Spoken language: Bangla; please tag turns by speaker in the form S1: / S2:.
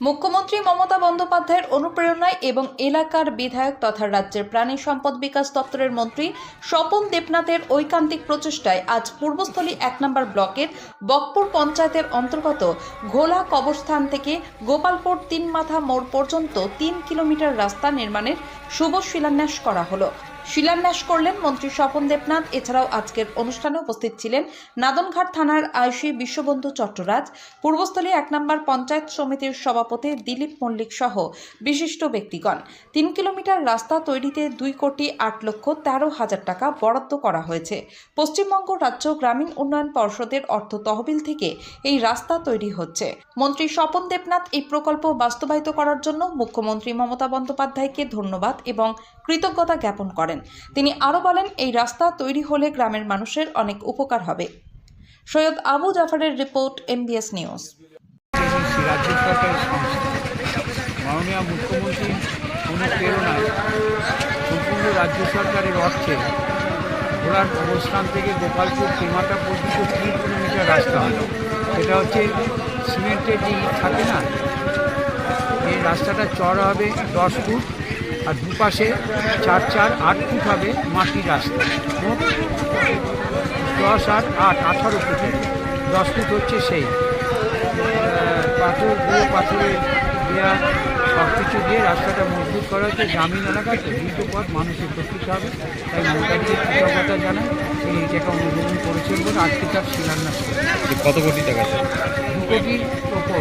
S1: মুখ্যমন্ত্রী মমতা বন্দ্যোপাধ্যায়ের অনুপ্রেরণায় এবং এলাকার বিধায়ক তথা রাজ্যের প্রাণী সম্পদ বিকাশ দপ্তরের মন্ত্রী স্বপন দেবনাথের ঐকান্তিক প্রচেষ্টায় আজ পূর্বস্থলী এক নম্বর ব্লকের বকপুর পঞ্চায়েতের অন্তর্গত ঘোলা কবরস্থান থেকে গোপালপুর তিন মাথা মোড় পর্যন্ত তিন কিলোমিটার রাস্তা নির্মাণের শুভ শিলান্যাস করা হলো। শিলান্যাস করলেন মন্ত্রী স্বপন দেবনাথ। এছাড়াও আজকের অনুষ্ঠানে উপস্থিত ছিলেন নাদনঘাট থানার আইসি বিশ্ববন্ধু চট্টরাজ, পূর্বস্থলী এক নম্বর পঞ্চায়েত সমিতির সভাপতি দিলীপ মল্লিক সহ বিশিষ্ট ব্যক্তিগণ। তিন কিলোমিটার রাস্তা তৈরিতে দুই কোটি আট লক্ষ তেরো হাজার টাকা বরাদ্দ করা হয়েছে। পশ্চিমবঙ্গ রাজ্য গ্রামীণ উন্নয়ন পর্ষদের অর্থ তহবিল থেকে এই রাস্তা তৈরি হচ্ছে। মন্ত্রী স্বপন দেবনাথ এই প্রকল্প বাস্তবায়িত করার জন্য মুখ্যমন্ত্রী মমতা বন্দ্যোপাধ্যায়কে ধন্যবাদ এবং কৃতজ্ঞতা জ্ঞাপন করেন। তিনি আরও বলেন, এই রাস্তা তৈরি হলে গ্রামের মানুষের অনেক উপকার হবে। সৈয়দ আবু জাফরের রিপোর্ট, এমবিএস নিউজ।
S2: মাননীয় রাজ্য সরকারের অর্থে ঘোড়ার অবস্থান থেকে গোপালপুর টেমাটা পর্যন্ত তিন কিলোমিটার রাস্তা হলো। সেটা হচ্ছে সিমেন্টের যে থাকে না, এই রাস্তাটা চড়া হবে দশ ফুট। আর দুপাশে চার চার আট ফুট হবে মাটির রাস্তা দশ আট আট আঠারো ফুটে। দশ ফুট হচ্ছে সেই। পাথর দিয়ে পাথরের দেওয়া সব কিছু দিয়ে রাস্তাটা মজবুত করা হচ্ছে। গ্রামীণ এলাকা তো দ্রুত পথ মানুষের উপকৃত হবে। তাই মমতাজিকে কৃতজ্ঞতা জানাই তিনি এইটাকে অনুমোদন করেছেন বলে আজকে তার শিলান্যাস।
S3: কত কোটি টাকা
S2: দু কোটির ওপর